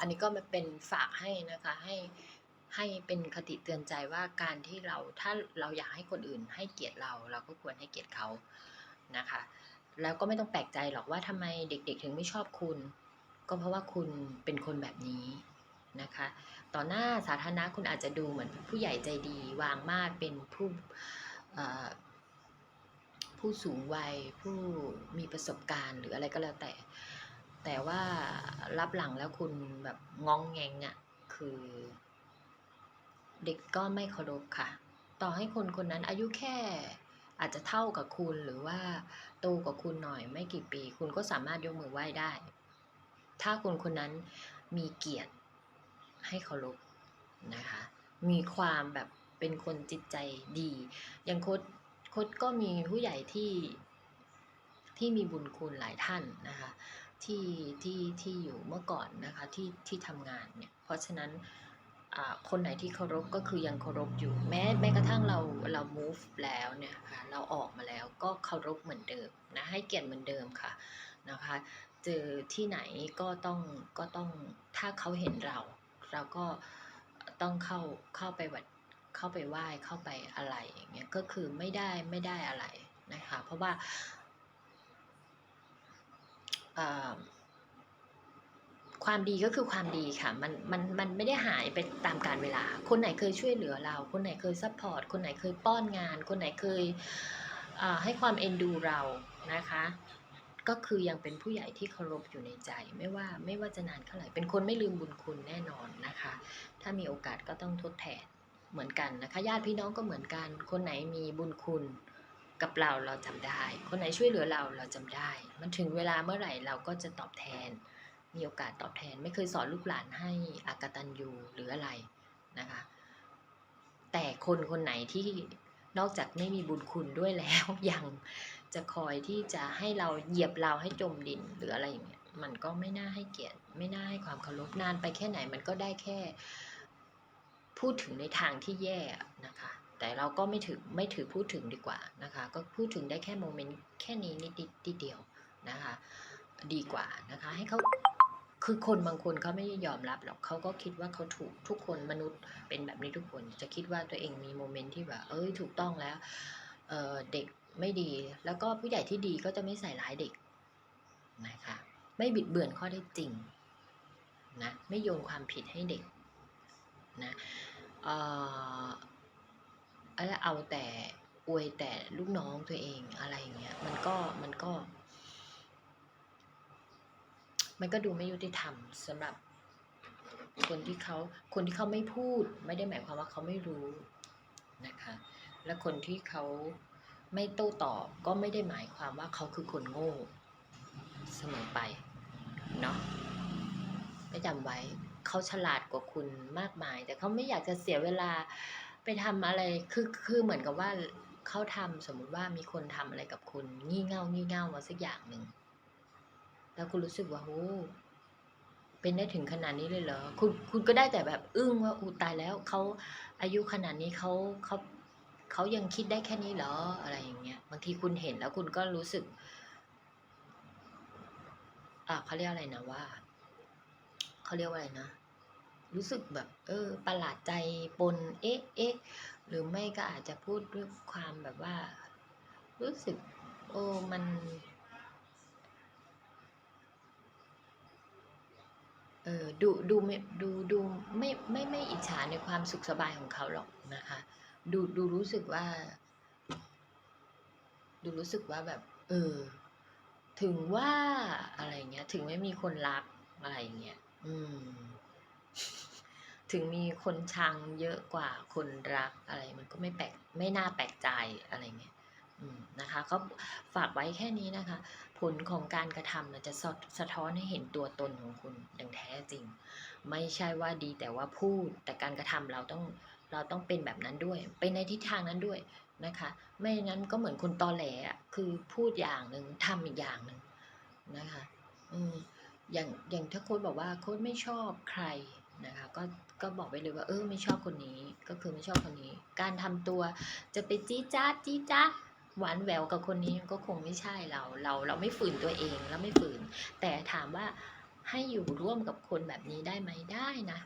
อันนี้ก็เป็นฝากให้นะคะให้ให้เป็นคติเตือนใจว่าการที่เราถ้าเราอยากให้คนอื่นให้เกียรติเราเราก็ควรให้เกียรติเขานะคะ แล้วก็ไม่ต้องแปลกใจหรอกว่าทำไมเด็กๆ ถึงไม่ชอบคุณ ก็เพราะว่าคุณเป็นคนแบบนี้นะคะ ต่อหน้าสาธารณะคุณอาจจะดูเหมือนผู้ใหญ่ใจดีวางมาดเป็นผู้ผู้สูงวัยผู้มีประสบการณ์หรืออะไรก็แล้วแต่ แต่ว่ารับหลังแล้วคุณแบบงองแงงอะ่ะ คือ เด็กก็ไม่เคารพค่ะ ต่อให้คนคนนั้นอายุแค่อาจจะเท่ากับคุณหรือว่าโตกว่าคุณหน่อยไม่กี่ปี คุณก็สามารถยกมือไหว้ได้ ถ้าคนคนนั้นมีเกียรติให้เคารพนะคะ มีความแบบเป็นคนจิตใจดี อย่างโคดโคดก็มีผู้ใหญ่ที่ ที่มีบุญคุณหลายท่านนะคะที่ที่ที่อยู่เมื่อก่อนนะคะที่ที่ทำงานเนี่ยเพราะฉะนั้นคนไหนที่เคารพก็คือยังเคารพอยู่แม้แม้กระทั่งเราเรา move แล้วเนี่ยค่ะเราออกมาแล้วก็เคารพเหมือนเดิมนะให้เกียรติเหมือนเดิมค่ะนะคะเจอที่ไหนก็ต้องก็ต้องถ้าเขาเห็นเรา เราก็ต้องเข้าเข้าไปวัดเข้าไปไหว้เข้าไปอะไรอย่างเงี้ยก็คือไม่ได้ไม่ได้อะไรนะคะเพราะว่า ความดีก็คือความดีค่ะมันมันมันไม่ได้หายไปตามกาลเวลา คนไหนเคยช่วยเหลือเรา คนไหนเคยซัพพอร์ตคนไหนเคยป้อนงาน คนไหนเคยให้ความเอ็นดูเรานะคะ ก็คือยังเป็นผู้ใหญ่ที่เคารพอยู่ในใจ ไม่ว่าไม่ว่าจะนานเท่าไหร่เป็นคนไม่ลืมบุญคุณแน่นอนนะคะ ถ้ามีโอกาสก็ต้องทดแทนเหมือนกันนะคะญาติพี่น้องก็เหมือนกัน คนไหนมีบุญคุณ กับเราเราจำได้ คนไหนช่วยเหลือเราเราจำได้ มันถึงเวลาเมื่อไหร่เราก็จะตอบแทน มีโอกาสตอบแทน ไม่เคยสอนลูกหลานให้อากตันยูหรืออะไรนะคะ แต่คนคนไหนที่นอกจากไม่มีบุญคุณด้วยแล้วยังจะคอยที่จะให้เราเหยียบเราให้จมดินหรืออะไรอย่างเงี้ยมันก็ไม่น่าให้เกียรติ ไม่น่าให้ความเคารพนานไปแค่ไหนมันก็ได้แค่ พูดถึงในทางที่แย่นะคะ แต่เราก็ไม่ถือไม่ถือพูดถึงดีกว่านะคะ ก็พูดถึงได้แค่โมเมนต์แค่นี้นิดนิดเดียวนะคะ ดีกว่านะคะ ให้เขาคือคนบางคนเขาไม่ยอมรับหรอกเขาก็คิดว่าเขาถูกทุกคนมนุษย์เป็นแบบนี้ทุกคน จะคิดว่าตัวเองมีโมเมนต์ที่แบบเอ้ยถูกต้องแล้วเเด็กไม่ดี แล้วก็ผู้ใหญ่ที่ดีก็จะไม่ใส่ร้ายเด็กนะคะไม่บิดเบือนข้อได้จริงนะไม่โยนความผิดให้เด็กนะเอ่อ แล้วเอาแต่อวยแต่ลูกน้องตัวเองอะไรอย่างเงี้ยมันก็มันก็ มันก็ดูไม่ยุติธรรมสำหรับ คนที่เขาคนที่เขาไม่พูด ไม่ได้หมายความว่าเขาไม่รู้นะคะ และคนที่เขาไม่โต้ตอบก็ไม่ได้หมายความว่าเขาคือคนโง่เสมอไปเนาะไม่จำไว้เขาฉลาดกว่าคุณมากมาย แต่เขาไม่อยากจะเสียเวลา ไปทำอะไรคือคือเหมือนกับว่าเขาทำสมมุติว่ามีคนทำอะไรกับคุณงี่เง่างี่เง่ามาสักอย่างหนึ่งแล้วคุณรู้สึกว่าโอ้เป็นได้ถึงขนาดนี้เลยเหรอคุณคุณก็ได้แต่แบบอึ้งว่าอูตายแล้วเขาอายุขนาดนี้เขาเขาเขายังคิดได้แค่นี้เหรออะไรอย่างเงี้ยบางทีคุณเห็นแล้วคุณก็รู้สึกอ่าเขาเรียกอะไรนะว่าเขาเรียกว่าอะไรนะ รู้สึกแบบ เออ ประหลาดใจปนเอ๊ะเอ๊ะหรือไม่ก็อาจจะพูดด้วยความแบบว่า รู้สึก โอ้มันเออดูดูไม่ดูดูไม่ไม่ไม่อิจฉาในความสุขสบายของเขาหรอกนะคะ ดูดูรู้สึกว่า ดูรู้สึกว่าแบบ เออ ถึงว่าอะไรเงี้ย ถึงไม่มีคนรักอะไรเงี้ย อืม ถึงมีคนชังเยอะกว่าคนรักอะไรมันก็ไม่แปลกไม่น่าแปลกใจอะไรเงี้ยนะคะก็ฝากไว้แค่นี้นะคะ ผลของการกระทำจะสะสะท้อนให้เห็นตัวตนของคุณอย่างแท้จริง ไม่ใช่ว่าดีแต่ว่าพูดแต่การกระทำเราต้องเราต้องเป็นแบบนั้นด้วย เป็นในทิศทางนั้นด้วยนะคะ ไม่งั้นก็เหมือนคนตอแหลคือพูดอย่างหนึ่งทำอีกอย่างหนึ่งนะคะอืมอย่างอย่างถ้าโค้ดบอกว่าโค้ดไม่ชอบใครนะคะก็ ก็บอกไปเลยว่า เออไม่ชอบคนนี้ ก็คือไม่ชอบคนนี้ การทำตัวจะไปจี้จ้าจี้จ้าหวานแหววกับคนนี้ก็คงไม่ใช่เรา เราเราไม่ฝืนตัวเองแล้วไม่ฝืน แต่ถามว่าให้อยู่ร่วมกับคนแบบนี้ได้ไหมได้นะ